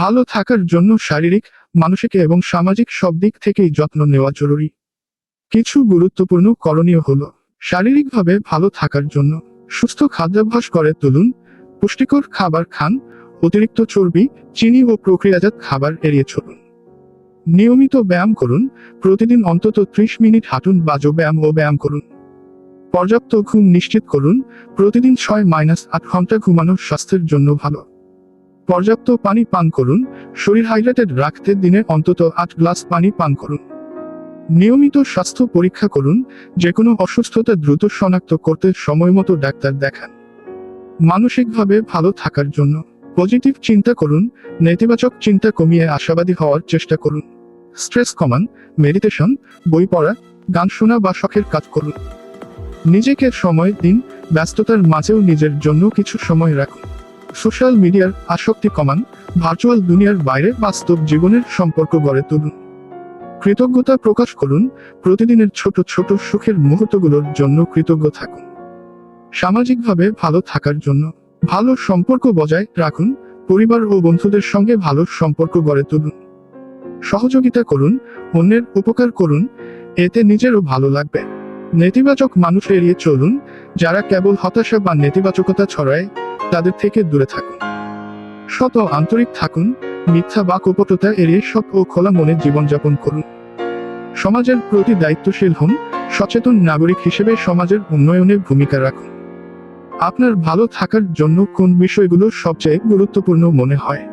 ভালো থাকার জন্য শারীরিক, মানসিক এবং সামাজিক সব দিক থেকেই যত্ন নেওয়া জরুরি। কিছু গুরুত্বপূর্ণ করণীয় হলো, শারীরিকভাবে ভালো থাকার জন্য সুস্থ খাদ্যাভ্যাস করে তুলুন, পুষ্টিকর খাবার খান, অতিরিক্ত চর্বি, চিনি ও প্রক্রিয়াজাত খাবার এড়িয়ে চলুন। নিয়মিত ব্যায়াম করুন, প্রতিদিন অন্তত ত্রিশ মিনিট হাঁটুন বা ব্যায়াম ও ব্যায়াম করুন। পর্যাপ্ত ঘুম নিশ্চিত করুন, প্রতিদিন ছয় মাইনাস আট ঘণ্টা ঘুমানো স্বাস্থ্যের জন্য ভালো। পর্যাপ্ত পানি পান করুন, শরীর হাইড্রেটেড রাখতে দিনে অন্তত আট গ্লাস পানি পান করুন। নিয়মিত স্বাস্থ্য পরীক্ষা করুন যে কোনো অসুস্থতা দ্রুত শনাক্ত করতে সময়মতো ডাক্তার দেখান। মানসিকভাবে ভালো থাকার জন্য পজিটিভ চিন্তা করুন, নেতিবাচক চিন্তা কমিয়ে আশাবাদী হওয়ার চেষ্টা করুন। স্ট্রেস কমান, মেডিটেশন, বই পড়া, গান শোনা বা শখের কাজ করুন। নিজেকে সময় দিন, ব্যস্ততার মাঝেও নিজের জন্য কিছু সময় রাখুন। সোশ্যাল মিডিয়ার আসক্তি কমান, ভার্চুয়াল দুনিয়ার বাইরে বাস্তব জীবনের সম্পর্ক গড়ে তুলুন। কৃতজ্ঞতা প্রকাশ করুন, প্রতিদিনের ছোট ছোট সুখের মুহূর্তগুলোর জন্য কৃতজ্ঞ থাকুন। সামাজিকভাবে ভালো থাকার জন্য ভালো সম্পর্ক বজায় রাখুন, পরিবার ও বন্ধুদের সঙ্গে ভালো সম্পর্ক গড়ে তুলুন। সহযোগিতা করুন, অন্যের উপকার করুন, এতে নিজেরও ভালো লাগবে। নেতিবাচক মানুষ এড়িয়ে চলুন, যারা কেবল হতাশা বা নেতিবাচকতা ছড়ায় তাদের থেকে দূরে থাকুন। শত আন্তরিক থাকুন, মিথ্যা বা কপটতা এড়িয়ে সৎ ও খোলা মনে জীবনযাপন করুন। সমাজের প্রতি দায়িত্বশীল হন, সচেতন নাগরিক হিসেবে সমাজের উন্নয়নে ভূমিকা রাখুন। আপনার ভালো থাকার জন্য কোন বিষয়গুলো সবচেয়ে গুরুত্বপূর্ণ মনে হয়?